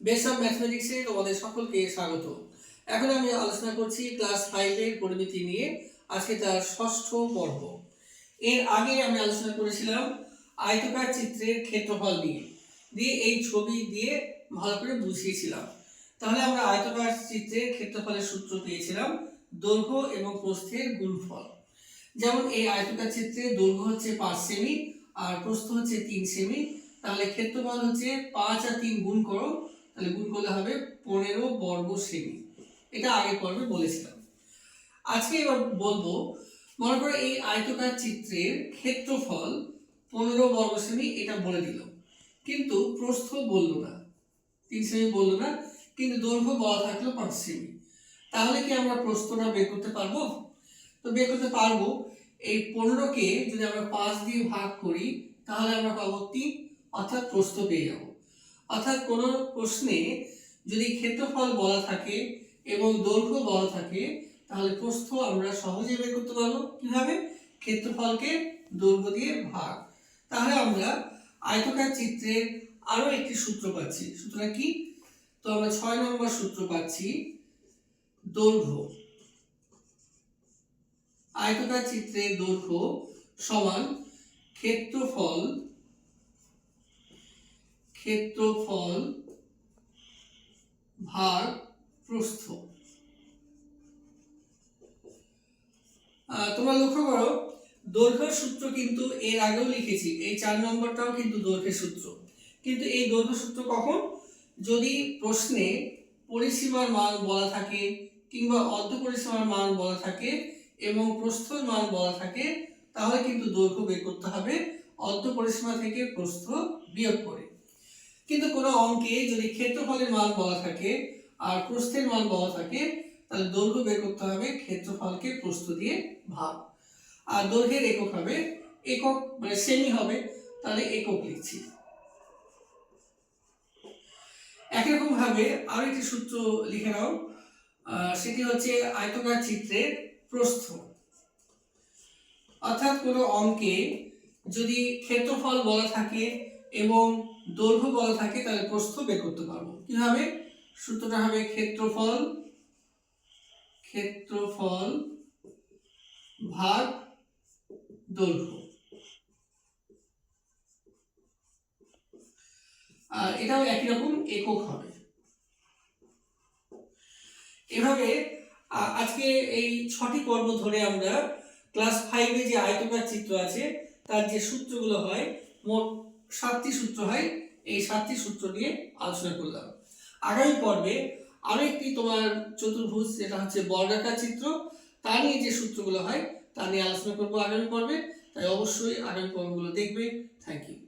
Base ম্যাথমেটিক্সে তোমাদের সকলকে স্বাগত। এখন আমি আলোচনা করছি ক্লাস ফাইভের পরিমিতি নিয়ে, আজকে তার ষষ্ঠ পর্ব। এর আগে আমি আলোচনা করেছিলাম আয়তকার চিত্রের ক্ষেত্রফল নিয়ে, দিয়ে এই ছবি দিয়ে ভালো করে বুঝিয়েছিলাম। তাহলে আমরা আয়তকার চিত্রের ক্ষেত্রফলের সূত্র পেয়েছিলাম দৈর্ঘ্য এবং প্রস্থের গুণফল। যেমন এই আয়তকার চিত্রে দৈর্ঘ্য হচ্ছে পাঁচ সেমি আর প্রস্থ হচ্ছে তিন সেমি, তাহলে ক্ষেত্রফল হচ্ছে পাঁচ আর তিন গুণ করো তাহলে গুণ করলে হবে পনেরো বর্গ সেমি এটা আগের পর্বে বলেছিলাম। আজকে এবার বলব, মনে করো এই আয়তকার চিত্রের ক্ষেত্রফল পনেরো বর্গ সেমি এটা বলে দিল। কিন্তু প্রস্থ বলল না। তিন সেমি বলল না, কিন্তু দৈর্ঘ্য বলা থাকল পাঁচ সেমি তাহলে কি আমরা প্রস্থটা বের করতে পারব? তো বের করতে পারব, এই পনেরোকে যদি আমরা পাঁচ দিয়ে ভাগ করি, তাহলে আমরা পাবো তিন, অর্থাৎ প্রস্থ পেয়ে যাব। অর্থাৎ কোনো প্রশ্নে যদি ক্ষেত্রফল বলা থাকে এবং দৈর্ঘ্য বলা থাকে, তাহলে প্রস্থ আমরা সহজে বের করতে পারব। কীভাবে? ক্ষেত্রফলকে দৈর্ঘ্য দিয়ে ভাগ। তাহলে আমরা আয়তকার চিত্রের আরও একটি সূত্র পাচ্ছি। সূত্রটা কি? তো আমরা ছয় নম্বর সূত্র পাচ্ছি, দৈর্ঘ্য। আয়তকার চিত্রের দৈর্ঘ্য সমান ক্ষেত্রফল ক্ষেত্রফল ভাগ প্রস্থ। তোমরা লক্ষ্য করো, দৈর্ঘ্যের সূত্র কিন্তু এর আগেও লিখেছি, এই চার নম্বরটাও কিন্তু দৈর্ঘ্যের সূত্র। কিন্তু এই দৈর্ঘ্য সূত্র কখন? যদি প্রশ্নে পরিসীমার মান বলা থাকে কিংবা অর্ধ পরিসীমার মান বলা থাকে এবং প্রস্থর মান বলা থাকে, তাহলে কিন্তু দৈর্ঘ্য বের করতে হবে, অর্ধ পরিসীমা থেকে প্রস্থ বিয়োগ করে। কিন্তু কোনো অঙ্কে যদি ক্ষেত্রফলের মান বলা থাকে আর প্রস্থের মান বলা থাকে, তাহলে দৈর্ঘ্য বের করতে হবে ক্ষেত্রফলকে প্রস্থ দিয়ে ভাগ। আর দৈর্ঘ্যের একক হবে, একক মানে সেমি হবে, তাহলে একক লিখছি। একই রকম ভাবে আরও একটি সূত্র লিখে নাও সেটি হচ্ছে আয়তকার চিত্রের প্রস্থ। অর্থাৎ কোনো অঙ্কে যদি ক্ষেত্রফল বলা থাকে এবং দৈর্ঘ্য বলা থাকে, তাহলে প্রস্থ বের করতে পারব। কীভাবে? সূত্রটা হবে ক্ষেত্রফল ক্ষেত্রফল ভাগ দৈর্ঘ্য। আর এটাও একই রকম, একক হবে। এভাবে আজকে এই ছটি পর্ব ধরে আমরা ক্লাস ফাইভে যে আয়তকার চিত্র আছে, তার যে সূত্রগুলো হয়, মোট সাতটি সূত্র হয়, এই সাতটি সূত্র নিয়ে আলোচনা করলাম। আগামী পর্বে আরও একটি তোমার চতুর্ভুজ, যেটা হচ্ছে বর্গাকার চিত্র, তা নিয়ে যে সূত্রগুলো হয়, তা নিয়ে আলোচনা করব আগামী পর্বে। তাই অবশ্যই আগামী পর্বগুলো দেখবে। Thank you